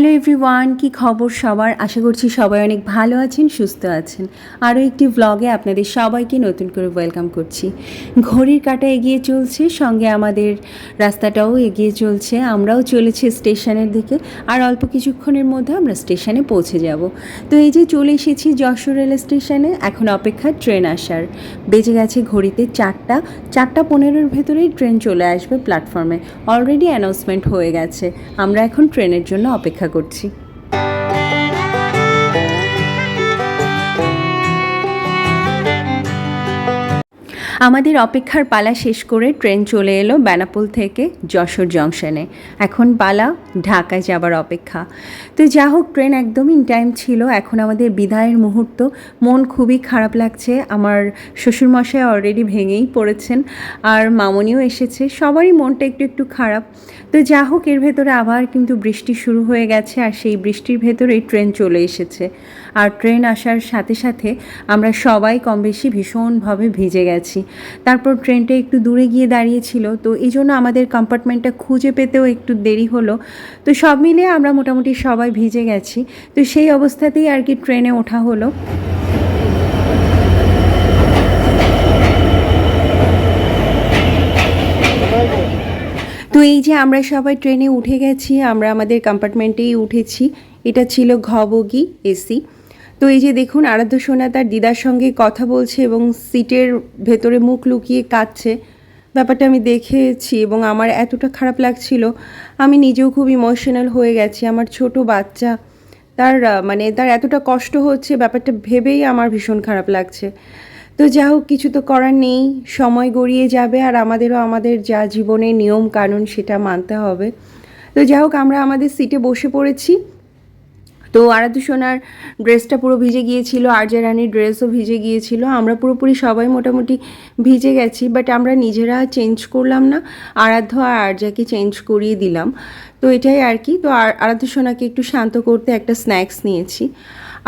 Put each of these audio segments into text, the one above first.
Salut. Everyone কি খবর সবার? আশা করছি সবাই অনেক ভালো আছেন, সুস্থ আছেন। আরও একটি ভ্লগে আপনাদের সবাইকে নতুন করে ওয়েলকাম করছি। ঘড়ির কাটা এগিয়ে চলছে, সঙ্গে আমাদের রাস্তাটাও এগিয়ে চলছে। আমরাও চলেছি স্টেশনের দিকে, আর অল্প কিছুক্ষণের মধ্যে আমরা স্টেশনে পৌঁছে যাব। তো এই যে চলে এসেছি যশোর রেল স্টেশনে, এখন অপেক্ষা ট্রেন আসার। বেজে গেছে ঘড়িতে চারটা চারটা পনেরোর ভেতরেই ট্রেন চলে আসবে প্ল্যাটফর্মে অলরেডি অ্যানাউন্সমেন্ট হয়ে গেছে, আমরা এখন ট্রেনের জন্য অপেক্ষা করছি। پچھ আমাদের অপেক্ষার পালা শেষ করে ট্রেন চলে এলো বেনাপোল থেকে যশোর জংশনে। এখন পালা ঢাকায় যাবার অপেক্ষা। তো যা হোক, ট্রেন একদমই ইন টাইম ছিল। এখন আমাদের বিদায়ের মুহূর্ত। মন খুবই খারাপ লাগছে। আমার শ্বশুরমশাই অলরেডি ভেঙেই পড়েছেন আর মামনিও এসেছে। সবারই মনটা একটু একটু খারাপ। তো যা হোক, এর ভেতরে আবার কিন্তু বৃষ্টি শুরু হয়ে গেছে আর সেই বৃষ্টির ভেতরেই ট্রেন চলে এসেছে। আর ট্রেন আসার সাথে সাথে আমরা সবাই কম বেশি ভীষণভাবে ভিজে গেছি। তারপর ট্রেনটা একটু দূরে গিয়ে দাঁড়িয়েছিল, তো এই জন্য আমাদের কম্পার্টমেন্টটা খুঁজে পেতেও একটু দেরি হলো। তো সব মিলিয়ে আমরা মোটামুটি সবাই ভিজে গেছি। তো সেই অবস্থাতেই আর কি ট্রেনে ওঠা হলো। তো এই যে আমরা সবাই ট্রেনে উঠে গেছি, আমরা আমাদের কম্পার্টমেন্টেই উঠেছি। এটা ছিল ঘবগি এসি। তো এই যে দেখুন, আরাধ্য সোনা তার দিদার সঙ্গে কথা বলছে এবং সিটের ভেতরে মুখ লুকিয়ে কাঁদছে। ব্যাপারটা আমি দেখেছি এবং আমার এতটা খারাপ লাগছিল। আমি নিজেও খুব ইমোশনাল হয়ে গেছি। আমার ছোট বাচ্চা, তার মানে তার এতটা কষ্ট হচ্ছে, ব্যাপারটা ভেবেই আমার ভীষণ খারাপ লাগছে। তো যা হোক, কিছু তো করার নেই। সময় গড়িয়ে যাবে আর আমাদেরও আমাদের যা জীবনের নিয়ম কানুন সেটা মানতে হবে। তো যা হোক, আমরা আমাদের সিটে বসে পড়েছি। তো আরাধ্য সোনার ড্রেসটা পুরো ভিজে গিয়েছিল আর্যা রানীর ড্রেসও ভিজে গিয়েছিল, আমরা পুরোপুরি সবাই মোটামুটি ভিজে গেছি বাট আমরা নিজেরা চেঞ্জ করলাম না, আরাধ্য আর আর্যাকে চেঞ্জ করিয়ে দিলাম। তো এটাই আর কি, তো আর আরাধ্য সোনাকে একটু শান্ত করতে একটা স্ন্যাক্স নিয়েছি।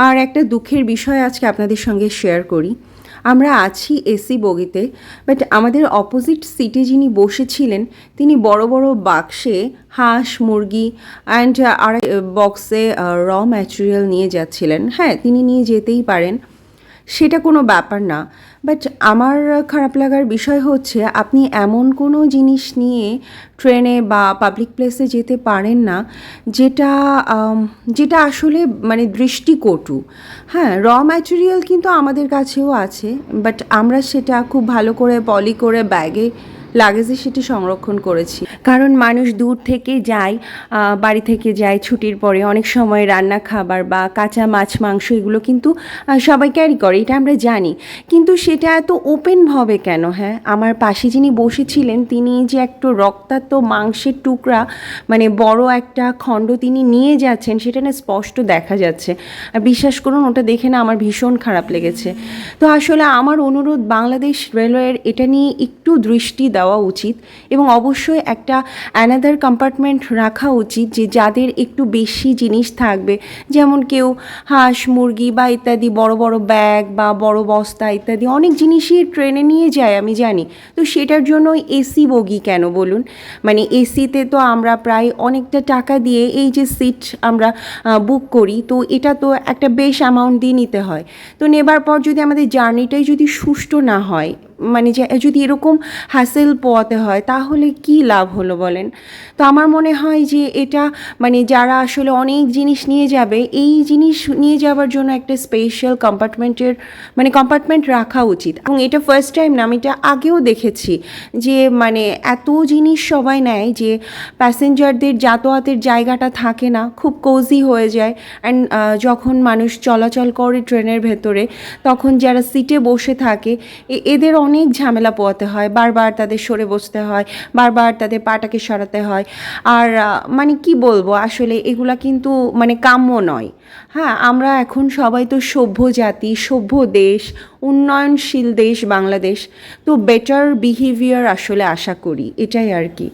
আর একটা দুঃখের বিষয় আজকে আপনাদের সঙ্গে শেয়ার করি। আমরা আছি এসি বগিতে বাট আমাদের অপোজিট সিটে যিনি বসেছিলেন, তিনি বড় বড় বাক্সে হাঁস, মুরগি অ্যান্ড আর বক্সে র ম্যাটেরিয়াল নিয়ে যাচ্ছিলেন। হ্যাঁ তিনি নিয়ে যেতেই পারেন। সেটা কোনো ব্যাপার না। বাট আমার খারাপ লাগার বিষয় হচ্ছে, আপনি এমন কোনো জিনিস নিয়ে ট্রেনে বা পাবলিক প্লেসে যেতে পারেন না, যেটা যেটা আসলে মানে দৃষ্টিকটু। হ্যাঁ র ম্যাটেরিয়াল কিন্তু আমাদের কাছেও আছে বাট আমরা সেটা খুব ভালো করে পলি করে ব্যাগে লাগেজে সেটি সংরক্ষণ করেছি। কারণ মানুষ দূর থেকে যায় বাড়ি থেকে যায়, ছুটির পরে অনেক সময় রান্না খাবার বা কাঁচা মাছ, মাংস এগুলো কিন্তু সবাই ক্যারি করে, এটা আমরা জানি। কিন্তু সেটা এত ওপেনভাবে কেন হ্যাঁ? আমার পাশে যিনি বসেছিলেন, তিনি যে একটু রক্তাক্ত মাংসের টুকরা মানে বড় একটা খণ্ড তিনি নিয়ে যাচ্ছেন, সেটা না স্পষ্ট দেখা যাচ্ছে। আর বিশ্বাস করুন, ওটা দেখে না আমার ভীষণ খারাপ লেগেছে। তো আসলে আমার অনুরোধ বাংলাদেশ রেলওয়ের এটা নিয়ে একটু দৃষ্টি দেওয়া উচিত এবং অবশ্যই একটা অ্যানাদার কম্পার্টমেন্ট রাখা উচিত যে যাদের একটু বেশি জিনিস থাকবে। যেমন কেউ হাঁস, মুরগি বা ইত্যাদি, বড় বড় ব্যাগ বা বড় বস্তা ইত্যাদি অনেক জিনিসই ট্রেনে নিয়ে যায়, আমি জানি। তো সেটার জন্য এসি বগি কেন বলুন? মানে এসিতে তো আমরা প্রায় অনেকটা টাকা দিয়ে এই যে সিট আমরা বুক করি, তো এটা তো একটা বেশ অ্যামাউন্ট দিয়ে নিতে হয়। তো নেবার পর যদি আমাদের জার্নিটাই যদি সুষ্ঠু না হয় মানে যদি এরকম হ্যাসেল পোয়াতে হয়, তাহলে কি লাভ হলো বলেন? তো আমার মনে হয় যে, এটা মানে যারা আসলে অনেক জিনিস নিয়ে যাবে, এই জিনিস নিয়ে যাওয়ার জন্য একটা স্পেশাল কম্পার্টমেন্টের মানে কম্পার্টমেন্ট রাখা উচিত। এবং এটা ফার্স্ট টাইম না, আমি এটা আগেও দেখেছি যে মানে এত জিনিস সবাই নেয় যে প্যাসেঞ্জারদের যাতায়াতের জায়গাটা থাকে না, খুব কোজি হয়ে যায়। অ্যান্ড যখন মানুষ চলাচল করে ট্রেনের ভেতরে, তখন যারা সিটে বসে থাকে এদের অনেক ঝামেলা পোয়াতে হয়, বারবার তাদের সরে বসতে হয়, বারবার তাদের পাটাকে সরাতে হয়। আর মানে কি বলব, আসলে এগুলা কিন্তু মানে কাম্য নয়। হ্যাঁ আমরা এখন সবাই তো সভ্য জাতি, সভ্য দেশ, উন্নয়নশীল দেশ বাংলাদেশ। তো বেটার বিহেভিয়ার আসলে আশা করি, এটাই আর কি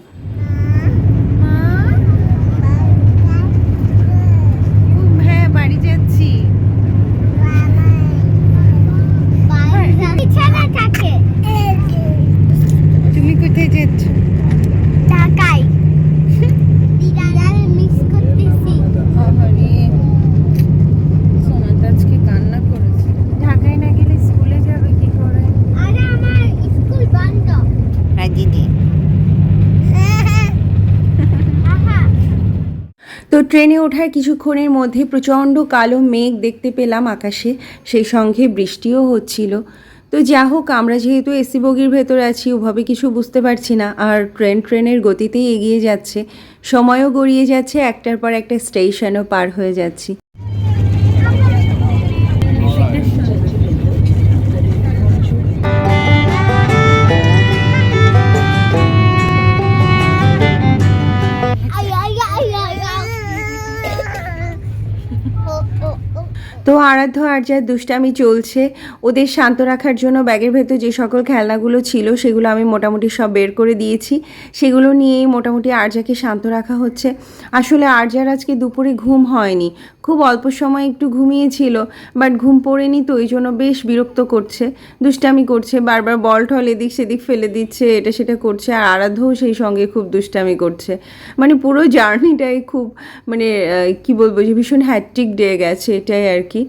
হ্যাঁ বাড়ি যাচ্ছি বিছানা থাকে তুমি কোথায় যাচ্ছ টাকাই মিস করতেছি ও তো ট্রেনে ওঠার কিছুক্ষণের মধ্যে প্রচণ্ড কালো মেঘ দেখতে পেলাম আকাশে। সেই সঙ্গে বৃষ্টিও হচ্ছিল। তো যা হোক, আমরা যেহেতু এসি বগির ভেতরে আছি, ওভাবে কিছু বুঝতে পারছি না। আর ট্রেন ট্রেনের গতিতেই এগিয়ে যাচ্ছে। সময়ও গড়িয়ে যাচ্ছে, একটার পর একটা স্টেশনও পার হয়ে যাচ্ছি। তো আরাধ্য আর যা দুষ্টামি চলছে। ওদের শান্ত রাখার জন্য ব্যাগের ভেতর যে সকল খেলনাগুলো ছিল, সেগুলো আমি মোটামুটি সব বের করে দিয়েছি। সেগুলো নিয়েই মোটামুটি আর্যাকে শান্ত রাখা হচ্ছে। আসলে আর্যার আজকে দুপুরে ঘুম হয়নি। খুব অল্প সময় একটু ঘুমিয়েছিল বাট ঘুম পড়েনি তো ওই জন্য বেশ বিরক্ত করছে। দুষ্টামি করছে, বারবার বল টল এদিক সেদিক ফেলে দিচ্ছে, এটা সেটা করছে, আর আরাধ্যও সেই সঙ্গে খুব দুষ্টামি করছে। মানে পুরো জার্নিটাই খুব মানে কি বলব যে ভীষণ হ্যাট্রিক ডে গেছে এটাই আর কি।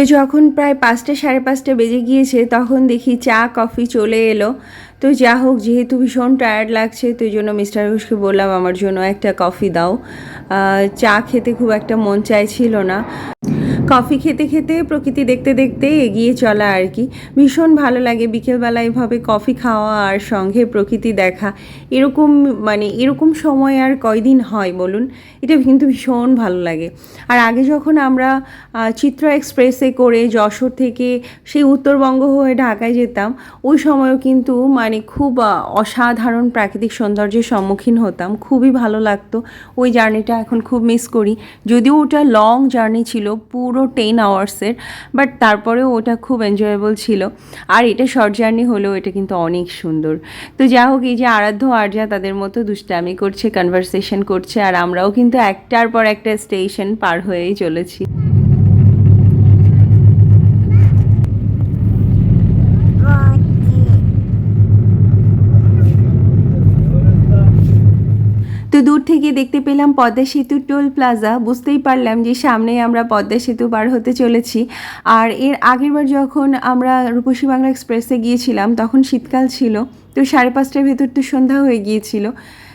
তো যখন প্রায় পাঁচটা সাড়ে পাঁচটা বেজে গিয়েছে, তখন দেখি চা, কফি চলে এলো। তো যা হোক, যেহেতু ভীষণ টায়ার্ড লাগছে, তো জন্য মিস্টার ঘোষকে বললাম, আমার জন্য একটা কফি দাও। চা খেতে খুব একটা মন চাইছিল না। কফি খেতে খেতে, প্রকৃতি দেখতে দেখতে এগিয়ে চলা আর কি। ভীষণ ভালো লাগে বিকেলবেলা এভাবে কফি খাওয়া আর সঙ্গে প্রকৃতি দেখা। এরকম মানে এরকম সময় আর কয়দিন হয় বলুন? এটা কিন্তু ভীষণ ভালো লাগে। আর আগে যখন আমরা চিত্রা এক্সপ্রেসে করে যশোর থেকে সেই উত্তরবঙ্গ হয়ে ঢাকায় যেতাম, ওই সময়ও কিন্তু মানে খুব অসাধারণ প্রাকৃতিক সৌন্দর্যের সম্মুখীন হতাম। খুবই ভালো লাগতো। ওই জার্নিটা এখন খুব মিস করি। যদিও ওটা লং জার্নি ছিল, পুরো টেন আওয়ার্সের বাট তারপরেও ওটা খুব এনজয়েবল ছিল। আর এটা শর্ট জার্নি হলেও এটা কিন্তু অনেক সুন্দর। তো যা হোক, এই যে আরাধ্য আর্যা তাদের মতো দুষ্টামি করছে কনভারসেশন করছে, আর আমরাও কিন্তু একটার পর একটা স্টেশন পার হয়েই চলেছি তো দূর থেকে দেখতে পেলাম পদ্মা সেতু টোল প্লাজা। বুঝতেই পারলাম যে সামনেই আমরা পদ্মা সেতু পার হতে চলেছি। আর এর আগেরবার যখন আমরা রূপসী বাংলা এক্সপ্রেসে গিয়েছিলাম, তখন শীতকাল ছিল। তো সাড়ে পাঁচটার ভেতর তো সন্ধ্যা হয়ে গিয়েছিল।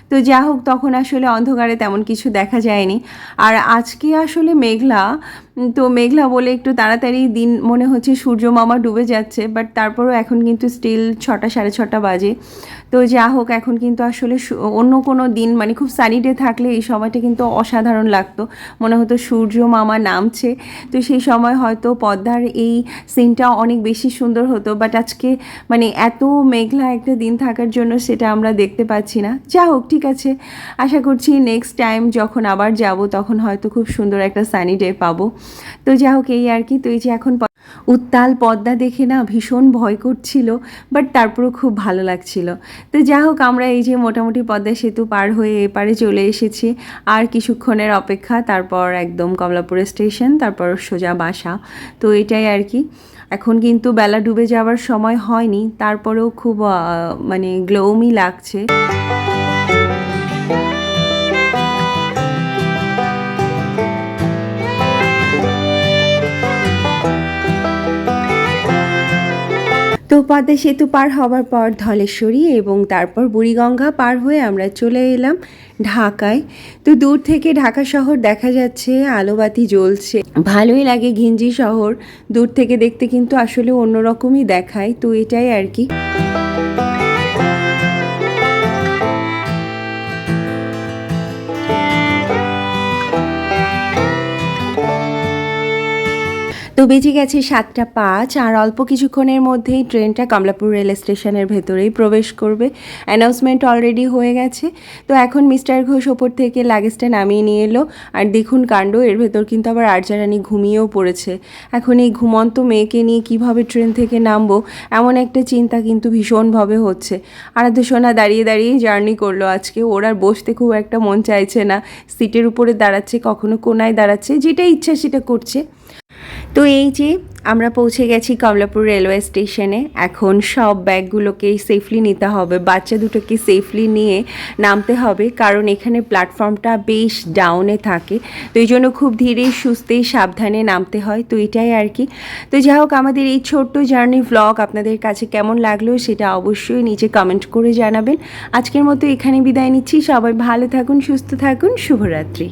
তো যা হোক, তখন আসলে অন্ধকারে তেমন কিছু দেখা যায়নি। আর আজকে আসলে মেঘলা। তো মেঘলা বলে একটু তাড়াতাড়ি দিন মনে হচ্ছে সূর্য মামা ডুবে যাচ্ছে বাট তারপরও এখন কিন্তু স্টিল ছটা, সাড়ে ছটা বাজে। তো যা হোক, এখন কিন্তু আসলে অন্য কোনো দিন মানে খুব সানি ডে থাকলে এই সময়টা কিন্তু অসাধারণ লাগতো। মনে হতো সূর্য মামা নামছে। তো সেই সময় হয়তো পদ্মার এই সিনটা অনেক বেশি সুন্দর হতো বাট আজকে মানে এত মেঘলা একটা দিন থাকার জন্য সেটা আমরা দেখতে পাচ্ছি না। যা হোক, ঠিক আছে। আশা করছি নেক্সট টাইম যখন আবার যাব, তখন হয়তো খুব সুন্দর একটা সানি ডে পাবো। তো যা হোক, এই আর কি। তো এই যে এখন উত্তাল পদ্মা দেখে না ভীষণ ভয় করছিল বাট তারপরেও খুব ভালো লাগছিল। তো যা হোক, আমরা এই যে মোটামুটি পদ্মা সেতু পার হয়ে এপারে চলে এসেছি। আর কিছুক্ষণের অপেক্ষা, তারপর একদম কমলাপুর স্টেশন, তারপর সোজা বাসা। তো এটাই আর কি। এখন কিন্তু বেলা ডুবে যাওয়ার সময় হয়নি, তারপরেও খুব মানে গ্লোমি লাগছে। পদ্মা সেতু পার হবার পর ধলেশ্বরী এবং তারপর বুড়িগঙ্গা পার হয়ে আমরা চলে এলাম ঢাকায়। তো দূর থেকে ঢাকা শহর দেখা যাচ্ছে, আলোবাতি জ্বলছে। ভালোই লাগে ঘিঞ্জি শহর। দূর থেকে দেখতে কিন্তু আসলে অন্যরকমই দেখায়। তো এটাই আর কি। বেজে গেছে সাতটা পাঁচ আর অল্প কিছুক্ষণের মধ্যেই ট্রেনটা কমলাপুর রেল স্টেশনের ভেতরেই প্রবেশ করবে। অ্যানাউন্সমেন্ট অলরেডি হয়ে গেছে। তো এখন মিস্টার ঘোষ ওপর থেকে লাগেজটা নামিয়ে নিয়ে এলো। আর দেখুন কাণ্ড, এর ভেতর কিন্তু আবার আর্যারানি ঘুমিয়েও পড়েছে। এখন এই ঘুমন্ত মেয়েকে নিয়ে কীভাবে ট্রেন থেকে নামবো, এমন একটা চিন্তা কিন্তু ভীষণভাবে হচ্ছে। আরাধ্য সোনা দাঁড়িয়ে দাঁড়িয়ে জার্নি করল আজকে। ওর আর বসতে খুব একটা মন চাইছে না। সিটের উপরে দাঁড়াচ্ছে, কখনো কোনায় দাঁড়াচ্ছে যেটা ইচ্ছা সেটা করছে। তো এই যে আমরা পৌঁছে গেছি কমলাপুর রেলওয়ে স্টেশনে, এখন সব ব্যাগগুলোকে সেফলি নিতে হবে, বাচ্চা দুটোকে সেফলি নিয়ে নামতে হবে, কারণ এখানে প্ল্যাটফর্মটা বেশ ডাউনে থাকে, তো এই জন্য খুব ধীরে সুস্থে সাবধানে নামতে হয়, তো এটাই আর কি। তো যাই হোক, আমাদের এই ছোট্ট জার্নি ভ্লগ আপনাদের কাছে কেমন লাগল সেটা অবশ্যই নিচে কমেন্ট করে জানাবেন। আজকের মতো এখানে বিদায় নিচ্ছি, সবাই ভালো থাকুন, সুস্থ থাকুন, শুভরাত্রি।